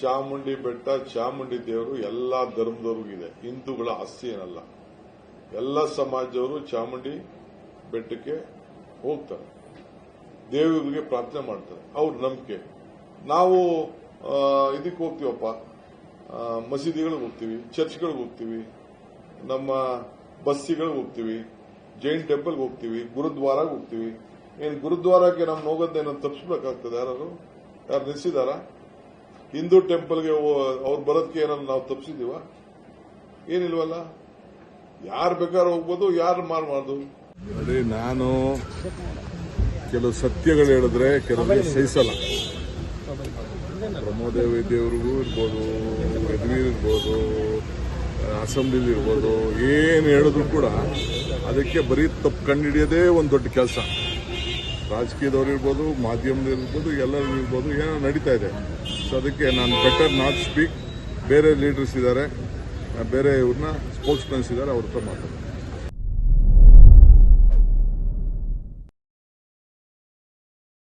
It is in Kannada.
ಚಾಮುಂಡಿ ಬೆಟ್ಟ, ಚಾಮುಂಡಿ ದೇವರು ಎಲ್ಲಾ ಧರ್ಮದವ್ರಿಗೂ ಇದೆ ಹಿಂದೂಗಳ ಆಸ್ತಿ ಏನಲ್ಲ ಎಲ್ಲ ಸಮಾಜದವರು ಚಾಮುಂಡಿ ಬೆಟ್ಟಕ್ಕೆ ಹೋಗ್ತಾರೆ. ದೇವರಿಗೆ ಪ್ರಾರ್ಥನೆ ಮಾಡ್ತಾರೆ. ಅವ್ರ ನಂಬಿಕೆ. ನಾವು ಇದಕ್ಕೆ ಹೋಗ್ತೀವಪ್ಪ. ಮಸೀದಿಗಳಿಗೆ ಹೋಗ್ತೀವಿ, ಚರ್ಚ್ಗಳಿಗೆ ಹೋಗ್ತೀವಿ, ನಮ್ಮ ಬಸ್ಸಿಗಳಿಗೆ ಹೋಗ್ತೀವಿ, ಜೈನ್ ಟೆಂಪಲ್ಗೆ ಹೋಗ್ತೀವಿ, ಗುರುದ್ವಾರಕ್ಕೆ ಹೋಗ್ತೀವಿ. ಏನು ಗುರುದ್ವಾರಕ್ಕೆ ನಮ್ಗೆ ಹೋಗೋದೇನೋ ತಪ್ಪಿಸ್ಬೇಕಾಗ್ತದೆ ಯಾರು ಯಾರು ನಿಲ್ಸಿದಾರ ಹಿಂದೂ ಟೆಂಪಲ್ಗೆ ಅವ್ರು ಬರೋದಕ್ಕೆ ಏನಾದ್ರು ನಾವು ತಪ್ಪಿಸಿದೀವ ಏನಿಲ್ವಲ್ಲ? ಯಾರು ಬೇಕಾದ್ರೂ ಹೋಗ್ಬೋದು ಯಾರು ಮಾಡಬಾರ್ದು ನೋಡಿ ನಾನು ಕೆಲವು ಸತ್ಯಗಳು ಹೇಳಿದ್ರೆ ಕೆಲವರಿಗೆ ಸಹಿಸಲ್ಲ. ಪ್ರಮೋದೇವಿ ದೇವ್ರಿಗೂ ಇರ್ಬೋದು ಯದ್ವೀರ್ ಇರ್ಬೋದು ಅಸೆಂಬ್ಲಿಲಿ ಇರ್ಬೋದು ಏನು ಹೇಳಿದ್ರು ಕೂಡ ಅದಕ್ಕೆ ಬರೀ ತಪ್ಪು ಕಂಡು ಹಿಡಿಯೋದೇ ಒಂದು ದೊಡ್ಡ ಕೆಲಸ. ರಾಜಕೀಯದವ್ರು ಇರ್ಬೋದು ಮಾಧ್ಯಮದಲ್ಲಿರ್ಬೋದು ಎಲ್ಲರೂ ಇರ್ಬೋದು ಏನೋ ನಡೀತಾ ಇದೆ. ಸೊ ಅದಕ್ಕೆ ನಾನು ಬೆಟರ್ ನಾಟ್ ಸ್ಪೀಕ್ ಬೇರೆ ಲೀಡರ್ಸ್ ಇದ್ದಾರೆ. ಬೇರೆ ಇವ್ರನ್ನ ಸ್ಪೋಕ್ಸ್ ಮ್ಯಾನ್ಸ್ ಇದ್ದಾರೆ, ಅವ್ರ ಹತ್ರ ಮಾತಾಡ್ತೀನಿ.